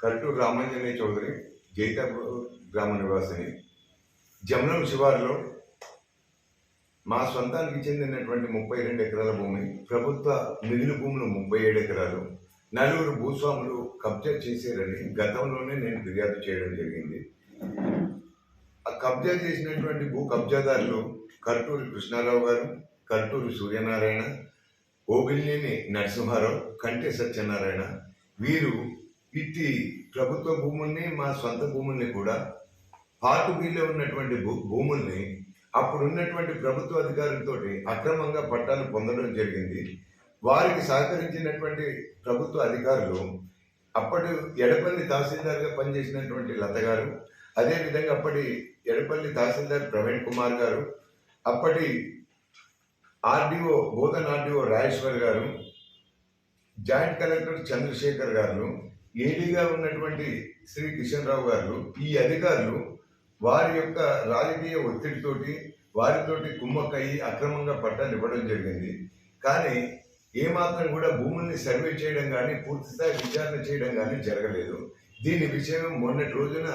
కల్టూరు రామాంజనేయ చౌదరి జైతాపూర్ గ్రామ నివాసిని. జమనం శివారులో మా సొంతానికి చెందినటువంటి ముప్పై రెండు ఎకరాల భూమి ప్రభుత్వ మిగిలి భూములు ముప్పై ఏడు ఎకరాలు నలుగురు భూస్వాములు కబ్జా చేశారని గతంలోనే నేను ఫిర్యాదు చేయడం జరిగింది. ఆ కబ్జా చేసినటువంటి భూ కబ్జాదారులు కర్టూరి కృష్ణారావు గారు కర్టూరి సూర్యనారాయణ ఓబిల్లేని నరసింహారావు కంటి సత్యనారాయణ వీరు ఇట్టి ప్రభుత్వ భూముల్ని మా సొంత భూముల్ని కూడా పార్ట్ బిలో ఉన్నటువంటి భూ భూముల్ని అప్పుడు ఉన్నటువంటి ప్రభుత్వ అధికారులతోటి అక్రమంగా పట్టాలు పొందడం జరిగింది. వారికి సహకరించినటువంటి ప్రభుత్వ అధికారులు అప్పటి ఎడపల్లి తహసీల్దార్గా పనిచేసినటువంటి లత గారు అదేవిధంగా అప్పటి ఎడపల్లి తహసీల్దార్ ప్రవీణ్ కుమార్ గారు అప్పటి ఆర్డీఓ బోధన్ ఆర్డీఓ రాజేశ్వర్ గారు జాయింట్ కలెక్టర్ చంద్రశేఖర్ గారు ఏడీగా ఉన్నటువంటి శ్రీ కిషన్ రావు గారు ఈ అధికారులు వారి యొక్క రాజకీయ ఒత్తిడితోటి వారితోటి కుమ్మక్కయ్యి అక్రమంగా పట్టాలు ఇవ్వడం జరిగింది. కానీ ఏమాత్రం కూడా భూముల్ని సర్వే చేయడం కానీ పూర్తిస్థాయి విచారణ చేయడం కానీ జరగలేదు. దీని విషయం మొన్నటి రోజున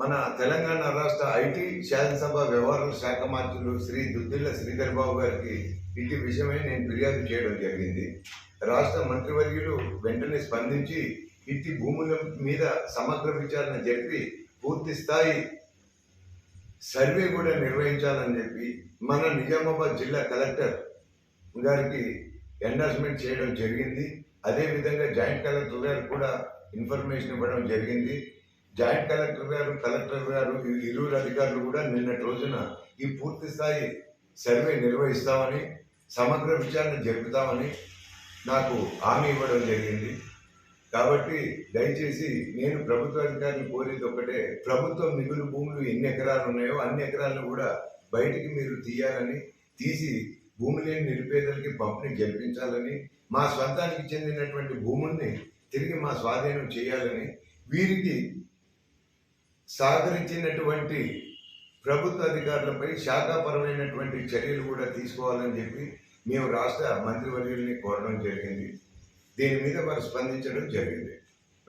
మన తెలంగాణ రాష్ట్ర ఐటీ శాసనసభ వ్యవహారాల శాఖ మంత్రులు శ్రీ దుద్దిల్ల శ్రీధర్ బాబు గారికి ఇంటి విషయమై నేను ఫిర్యాదు చేయడం జరిగింది. రాష్ట్ర మంత్రివర్యులు వెంటనే స్పందించి ఇట్టి భూముల మీద సమగ్ర విచారణ జరిపి పూర్తి స్థాయి సర్వే కూడా నిర్వహించాలని చెప్పి మన నిజామాబాద్ జిల్లా కలెక్టర్ గారికి ఎండార్స్మెంట్ చేయడం జరిగింది. అదేవిధంగా జాయింట్ కలెక్టర్ గారికి కూడా ఇన్ఫర్మేషన్ ఇవ్వడం జరిగింది. జాయింట్ కలెక్టర్ గారు కలెక్టర్ గారు ఇరువురు అధికారులు కూడా నిన్నటి రోజున ఈ పూర్తి స్థాయి సర్వే నిర్వహిస్తామని సమగ్ర విచారణ జరుపుతామని నాకు హామీ ఇవ్వడం జరిగింది. కాబట్టి దయచేసి నేను ప్రభుత్వ అధికారులు కోరేది ఒకటే ప్రభుత్వం మిగులు భూములు ఎన్ని ఎకరాలు ఉన్నాయో అన్ని ఎకరాలను కూడా బయటికి మీరు తీయాలని తీసి భూమి లేని నిరుపేదలకి పంపిణీ జరిపించాలని మా స్వంతానికి చెందినటువంటి భూముల్ని తిరిగి మా స్వాధీనం చేయాలని వీరికి సహకరించినటువంటి ప్రభుత్వ అధికారులపై శాఖాపరమైనటువంటి చర్యలు కూడా తీసుకోవాలని చెప్పి మేము రాష్ట్ర మంత్రివర్యుల్ని కోరడం జరిగింది. దీని మీద వారు స్పందించడం జరిగింది.